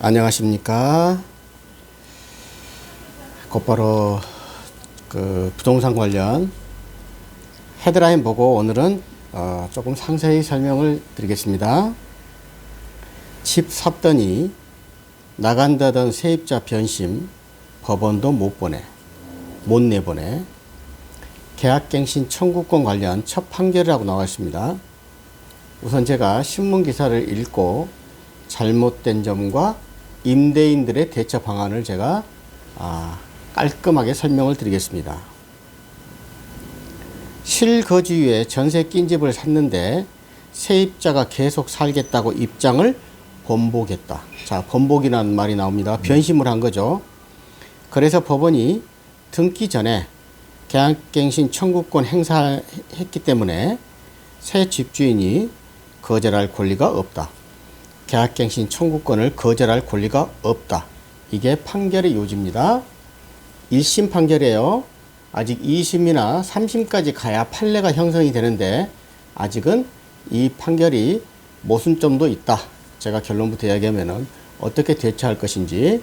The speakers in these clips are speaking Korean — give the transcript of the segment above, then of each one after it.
안녕하십니까. 곧바로 그 부동산 관련 헤드라인 보고 오늘은 어 조금 상세히 설명을 드리겠습니다. 집 샀더니 나간다던 세입자 변심 법원도 못 보내 못 내보내 계약갱신 청구권 관련 첫 판결이라고 나와 있습니다. 우선 제가 신문 기사를 읽고 잘못된 점과 임대인들의 대처 방안을 제가 아, 깔끔하게 설명을 드리겠습니다. 실거주에 전세 낀 집을 샀는데 세입자가 계속 살겠다고 입장을 번복했다. 자, 번복이라는 말이 나옵니다. 변심을 한 거죠. 그래서 법원이 등기 전에 계약갱신 청구권 행사했기 때문에 새 집주인이 거절할 권리가 없다. 계약갱신 청구권을 거절할 권리가 없다. 이게 판결의 요지입니다. 1심 판결이에요. 아직 2심이나 3심까지 가야 판례가 형성이 되는데 아직은 이 판결이 모순점도 있다. 제가 결론부터 이야기하면은 어떻게 대처할 것인지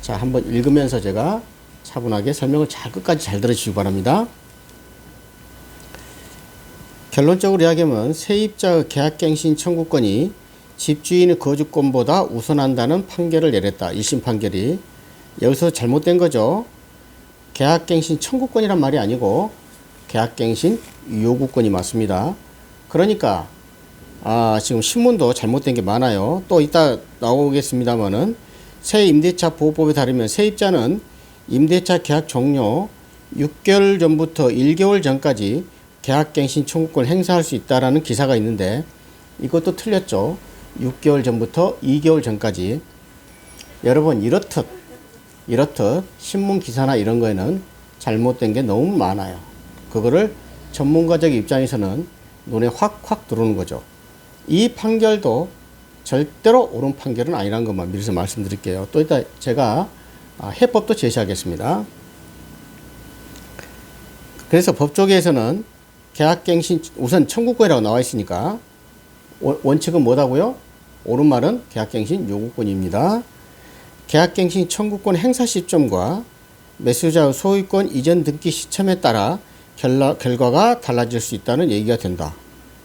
자 한번 읽으면서 제가 차분하게 설명을 잘 끝까지 잘 들어주시기 바랍니다. 결론적으로 이야기하면 세입자의 계약갱신 청구권이 집주인의 거주권보다 우선한다는 판결을 내렸다. 1심 판결이. 여기서 잘못된 거죠. 계약갱신 청구권이란 말이 아니고 계약갱신 요구권이 맞습니다. 그러니까 아, 지금 신문도 잘못된 게 많아요. 또 이따 나오겠습니다만은 새 임대차 보호법에 따르면 세입자는 임대차 계약 종료 6개월 전부터 1개월 전까지 계약갱신 청구권 행사할 수 있다라는 기사가 있는데 이것도 틀렸죠. 6개월 전부터 2개월 전까지. 여러분 이렇듯 이렇듯 신문 기사나 이런 거에는 잘못된 게 너무 많아요. 그거를 전문가적 입장에서는 눈에 확확 들어오는 거죠. 이 판결도 절대로 옳은 판결은 아니라는 것만 미리서 말씀드릴게요. 또 이따 제가 아, 해법도 제시하겠습니다. 그래서 법조계에서는 계약갱신 우선 청구권이라고 나와 있으니까 원칙은 뭐다고요? 옳은 말은 계약갱신 요구권입니다. 계약갱신 청구권 행사 시점과 매수자의 소유권 이전 등기 시점에 따라 결라, 결과가 달라질 수 있다는 얘기가 된다.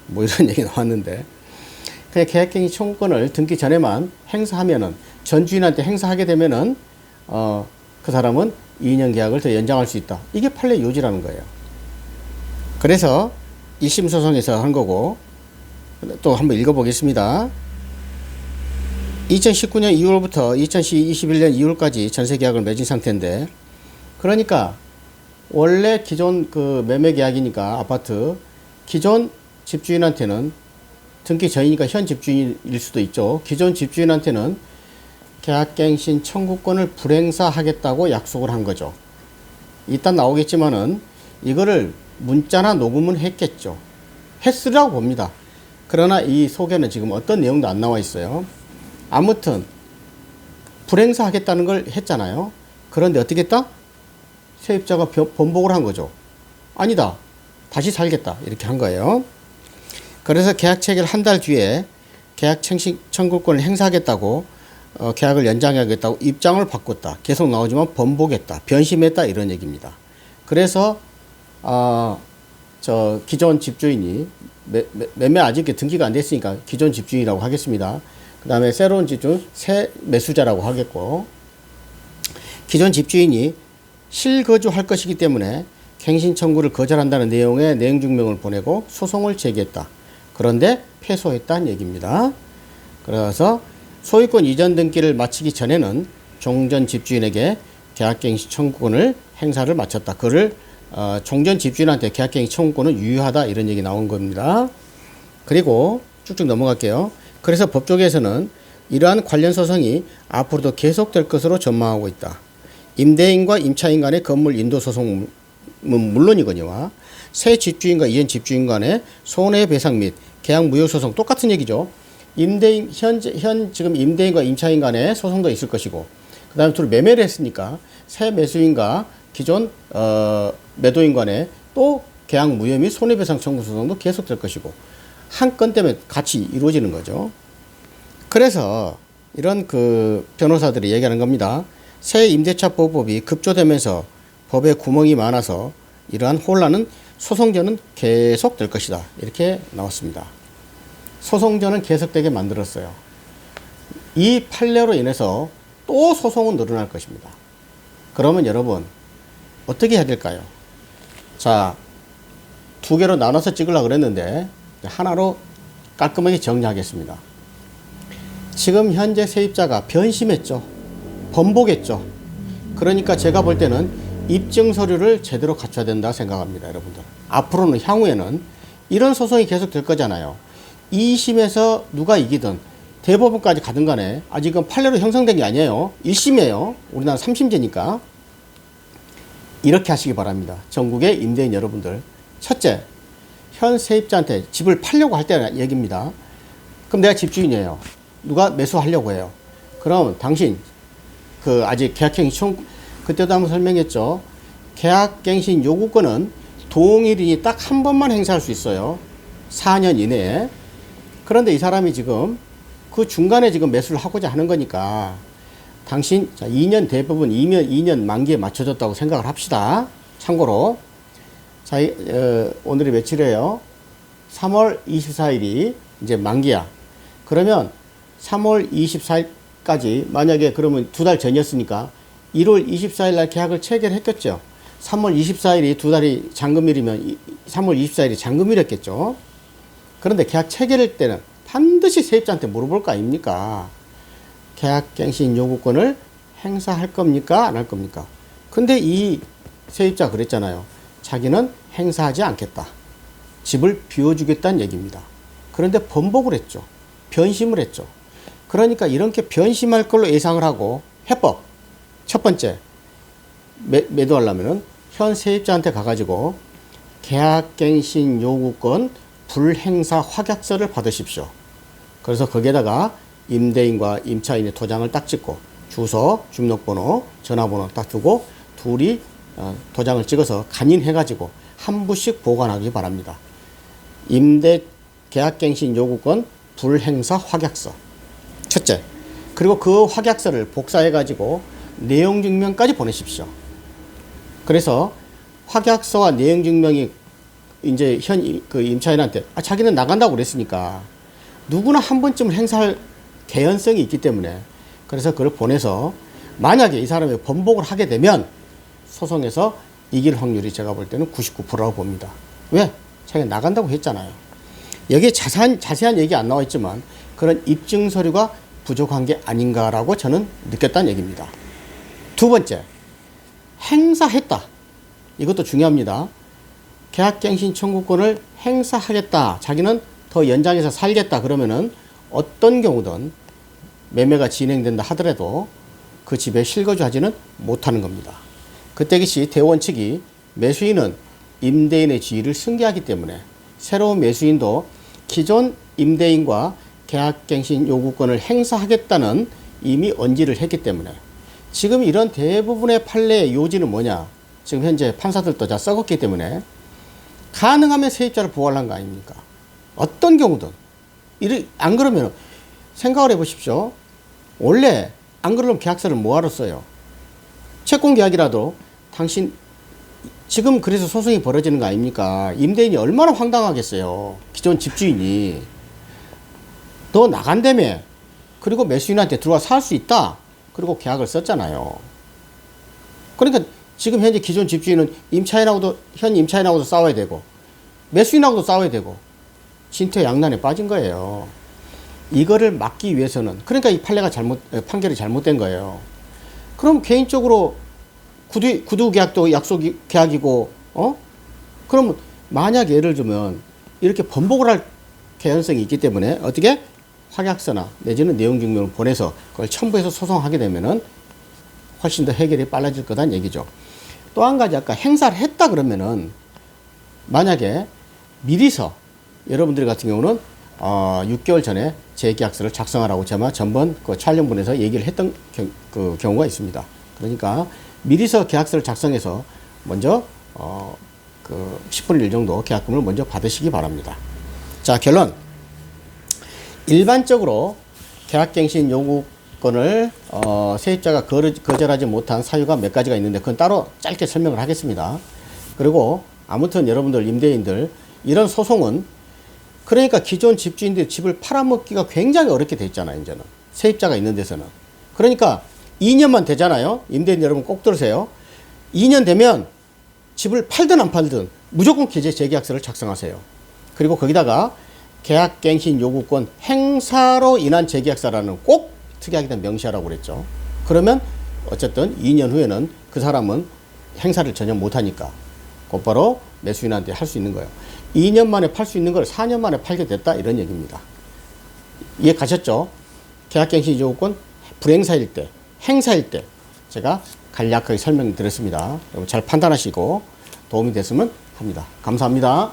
뭐 이런 얘기 나왔는데 그냥 계약갱신 청구권을 등기 전에만 행사하면은 전 주인한테 행사하게 되면은 어, 그 사람은 2년 계약을 더 연장할 수 있다. 이게 판례 요지라는 거예요. 그래서 1심 소송에서 한 거고 또 한번 읽어보겠습니다. 2019년 2월부터 2021년 2월까지 전세 계약을 맺은 상태인데 그러니까 원래 기존 그 매매 계약이니까 아파트 기존 집주인한테는 등기 전이니까 현 집주인일 수도 있죠. 기존 집주인한테는 계약갱신 청구권을 불행사하겠다고 약속을 한 거죠. 일단 나오겠지만은 이거를 문자나 녹음은 했겠죠. 했으라고 봅니다. 그러나 이 속에는 지금 어떤 내용도 안 나와 있어요. 아무튼 불행사 하겠다는 걸 했잖아요. 그런데 어떻게 했다? 세입자가 번복을 한 거죠. 아니다. 다시 살겠다. 이렇게 한 거예요. 그래서 계약 체결 한 달 뒤에 계약 청구권을 행사하겠다고 어, 계약을 연장하겠다고 입장을 바꿨다. 계속 나오지만 번복했다. 변심했다. 이런 얘기입니다. 그래서 어, 저 기존 집주인이 매, 매, 매 매 아직 등기가 안 됐으니까 기존 집주인이라고 하겠습니다. 그 다음에 새로운 집주인 새 매수자라고 하겠고 기존 집주인이 실거주할 것이기 때문에 갱신 청구를 거절한다는 내용의 내용 증명을 보내고 소송을 제기했다. 그런데 패소했다는 얘기입니다. 그래서 소유권 이전 등기를 마치기 전에는 종전 집주인에게 계약갱신 청구권을 행사를 마쳤다. 그를 어, 종전 집주인한테 계약갱신 청구권은 유효하다 이런 얘기 나온 겁니다. 그리고 쭉쭉 넘어갈게요. 그래서 법조계에서는 이러한 관련 소송이 앞으로도 계속될 것으로 전망하고 있다. 임대인과 임차인 간의 건물 인도 소송은 물론이거니와 새 집주인과 이전 집주인 간의 손해배상 및 계약 무효 소송 똑같은 얘기죠. 임대인 현재 현 지금 임대인과 임차인 간의 소송도 있을 것이고 그다음에 둘 매매를 했으니까 새 매수인과 기존 어, 매도인 간에 또 계약 및 손해배상 청구 소송도 계속될 것이고 한 건 때문에 같이 이루어지는 거죠. 그래서 이런 그 변호사들이 얘기하는 겁니다. 새 임대차 보호법이 급조되면서 법에 구멍이 많아서 이러한 혼란은 소송전은 계속될 것이다. 이렇게 나왔습니다. 소송전은 계속되게 만들었어요. 이 판례로 인해서 또 소송은 늘어날 것입니다. 그러면 여러분 어떻게 해야 될까요? 자, 두 개로 나눠서 찍으려고 그랬는데 하나로 깔끔하게 정리하겠습니다. 지금 현재 세입자가 변심했죠. 번복했죠. 그러니까 제가 볼 때는 입증 서류를 제대로 갖춰야 된다 생각합니다, 여러분들. 앞으로는 향후에는 이런 소송이 계속 될 거잖아요. 2심에서 누가 이기든 대법원까지 가든 간에 아직은 판례로 형성된 게 아니에요. 1심이에요. 우리나라 3심제니까. 이렇게 하시기 바랍니다. 전국의 임대인 여러분들. 첫째, 현 세입자한테 집을 팔려고 할 때는 얘기입니다. 그럼 내가 집주인이에요. 누가 매수하려고 해요. 그럼 당신 그 아직 계약행위 청 그때도 한번 설명했죠. 계약갱신 요구권은 동일인이 딱 한 번만 행사할 수 있어요. 4년 이내에. 그런데 이 사람이 지금 그 중간에 지금 매수를 하고자 하는 거니까 당신 자 2년 대부분 2년 2년 만기에 맞춰졌다고 생각을 합시다. 참고로 자 이, 어, 오늘이 며칠이에요? 3월 24일이 이제 만기야. 그러면 3월 24일까지 만약에 그러면 두 달 전이었으니까 1월 24일 날 계약을 체결했겠죠. 3월 24일이 두 달이 잔금일이면 이- 3월 24일이 잔금일이었겠죠. 그런데 계약 체결할 때는 반드시 세입자한테 물어볼 거 아닙니까? 계약갱신 요구권을 행사할 겁니까? 안 할 겁니까? 근데 이 세입자 그랬잖아요. 자기는 행사하지 않겠다. 집을 비워주겠다는 얘기입니다. 그런데 번복을 했죠. 변심을 했죠. 그러니까 이렇게 변심할 걸로 예상을 하고 해법. 첫 번째, 매, 매도하려면은 현 세입자한테 가가지고 계약갱신 요구권 불행사 확약서를 받으십시오. 그래서 거기에다가 임대인과 임차인의 도장을 딱 찍고 주소, 주민등록번호, 전화번호 딱 두고 둘이 어, 도장을 찍어서 간인해가지고 한 부씩 보관하기 바랍니다. 임대 계약갱신 요구권 불행사 확약서. 첫째. 그리고 그 확약서를 복사해가지고 내용 증명까지 보내십시오. 그래서 확약서와 내용 증명이 이제 현 그 임차인한테 아, 자기는 나간다고 그랬으니까 누구나 한 번쯤 행사할 개연성이 있기 때문에 그래서 그걸 보내서 만약에 이 사람이 번복을 하게 되면 소송에서 이길 확률이 제가 볼 때는 99%라고 봅니다. 왜? 자기가 나간다고 했잖아요. 여기에 자세한, 자세한 얘기 안 나와 있지만 그런 입증 서류가 부족한 게 아닌가라고 저는 느꼈다는 얘기입니다. 두 번째, 행사했다. 이것도 중요합니다. 계약갱신 청구권을 행사하겠다. 자기는 더 연장해서 살겠다. 그러면은 어떤 경우든 매매가 진행된다 하더라도 그 집에 실거주하지는 못하는 겁니다. 그때 시 대원 측이 매수인은 임대인의 지위를 승계하기 때문에 새로운 매수인도 기존 임대인과 계약갱신 요구권을 행사하겠다는 이미 언지를 했기 때문에 지금 이런 대부분의 판례의 요지는 뭐냐? 지금 현재 판사들도 다 썩었기 때문에 가능하면 세입자를 보호하는 거 아닙니까? 어떤 경우든. 이를, 안 그러면 생각을 해 보십시오. 원래 안 그러면 계약서를 뭐하러 써요? 채권 계약이라도 당신 지금 그래서 소송이 벌어지는 거 아닙니까? 임대인이 얼마나 황당하겠어요. 기존 집주인이. 너 나간다며. 그리고 매수인한테 들어와 살 수 있다. 그리고 계약을 썼잖아요. 그러니까 지금 현재 기존 집주인은 임차인하고도 현 임차인하고도 싸워야 되고 매수인하고도 싸워야 되고 진퇴양난에 빠진 거예요. 이거를 막기 위해서는 그러니까 이 판례가 잘못 에, 판결이 잘못된 거예요. 그럼 개인적으로 구두 구두 계약도 약속 계약이고 어? 그럼 만약 예를 들면 이렇게 번복을 할 개연성이 있기 때문에 어떻게 확약서나 내지는 내용 증명을 보내서 그걸 첨부해서 소송하게 되면은 훨씬 더 해결이 빨라질 거다는 얘기죠. 또 한 가지 아까 행사를 했다 그러면은 만약에 미리서 여러분들 같은 경우는 어 6개월 전에 재계약서를 작성하라고 제가 전번 그 촬영분에서 얘기를 했던 경, 그 경우가 있습니다. 그러니까 미리서 계약서를 작성해서 먼저 어 그 10분의 1 정도 계약금을 먼저 받으시기 바랍니다. 자 결론 일반적으로 계약갱신 요구 요구권을 어, 세입자가 거절하지 못한 사유가 몇 가지가 있는데 그건 따로 짧게 설명을 하겠습니다. 그리고 아무튼 여러분들 임대인들 이런 소송은 그러니까 기존 집주인들이 집을 팔아먹기가 굉장히 어렵게 돼 있잖아요, 이제는. 세입자가 있는 데서는. 그러니까 2년만 되잖아요. 임대인 여러분 꼭 들으세요. 2년 되면 집을 팔든 안 팔든 무조건 기재 재계약서를 작성하세요. 그리고 거기다가 계약갱신 요구권 행사로 인한 재계약서라는 꼭 특이하게 명시하라고 그랬죠. 그러면 어쨌든 2년 후에는 그 사람은 행사를 전혀 못하니까 곧바로 매수인한테 할 수 있는 거예요. 2년 만에 팔 수 있는 걸 4년 만에 팔게 됐다 이런 얘기입니다. 이해 가셨죠? 계약갱신 요구권 불행사일 때, 행사일 때 제가 간략하게 설명드렸습니다. 잘 판단하시고 도움이 됐으면 합니다. 감사합니다.